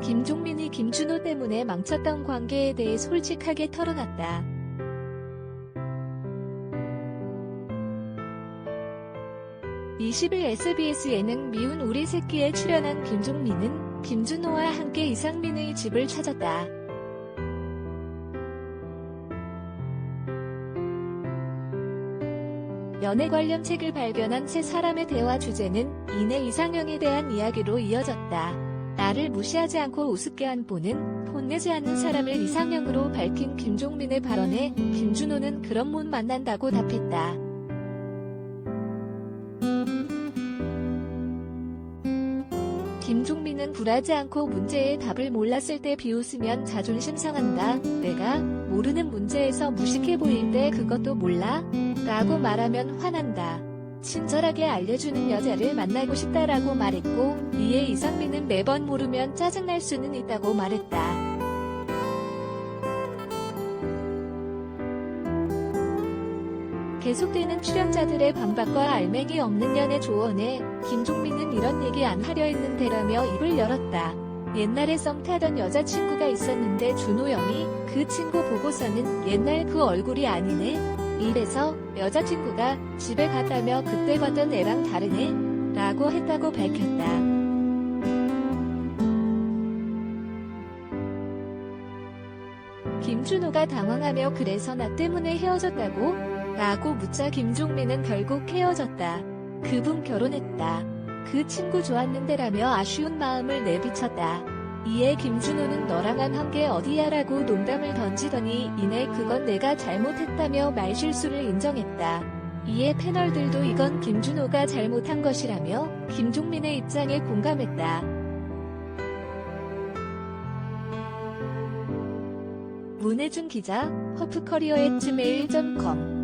김종민이 김준호 때문에 망쳤던 관계에 대해 솔직하게 털어놨다. (20일) SBS 예능 미운 우리 새끼에 출연한 김종민은 김준호와 함께 이상민의 집을 찾았다. 연애 관련 책을 발견한 세 사람의 대화 주제는 이내 이상형에 대한 이야기로 이어졌다. 나를 무시하지 않고 우습게 한 보는 혼내지 않는 사람을 이상형으로 밝힌 김종민의 발언에 김준호는 그런 못 만난다고 답했다. 김종민은 굴하지 않고 문제의 답을 몰랐을 때 비웃으면 자존심 상한다. 내가 모르는 문제에서 무식해 보일 때 그것도 몰라? 라고 말하면 화난다. 친절하게 알려주는 여자를 만나고 싶다라고 말했고, 이에 이상민은 매번 모르면 짜증날 수는 있다고 말했다. 계속되는 출연자들의 반박과 알맹이 없는 연애 조언에 김종민은 이런 얘기 안 하려 했는데라며 입을 열었다. 옛날에 썸 타던 여자친구가 있었는데 준호 형이 그 친구 보고서는 옛날 그 얼굴이 아니네. 이래서 여자친구가 집에 갔다며 그때 봤던 애랑 다르네. 라고 했다고 밝혔다. 김준호가 당황하며 그래서 나 때문에 헤어졌다고? 라고 묻자 김종민은 결국 헤어졌다. 그분 결혼했다. 그 친구 좋았는데 라며 아쉬운 마음을 내비쳤다. 이에 김준호는 너랑 안한게 어디야 라고 농담을 던지더니 이내 그건 내가 잘못했다며 말실수를 인정했다. 이에 패널들도 이건 김준호가 잘못한 것이라며 김종민의 입장에 공감했다. 문혜준 기자, 허프커리어의 gmail.com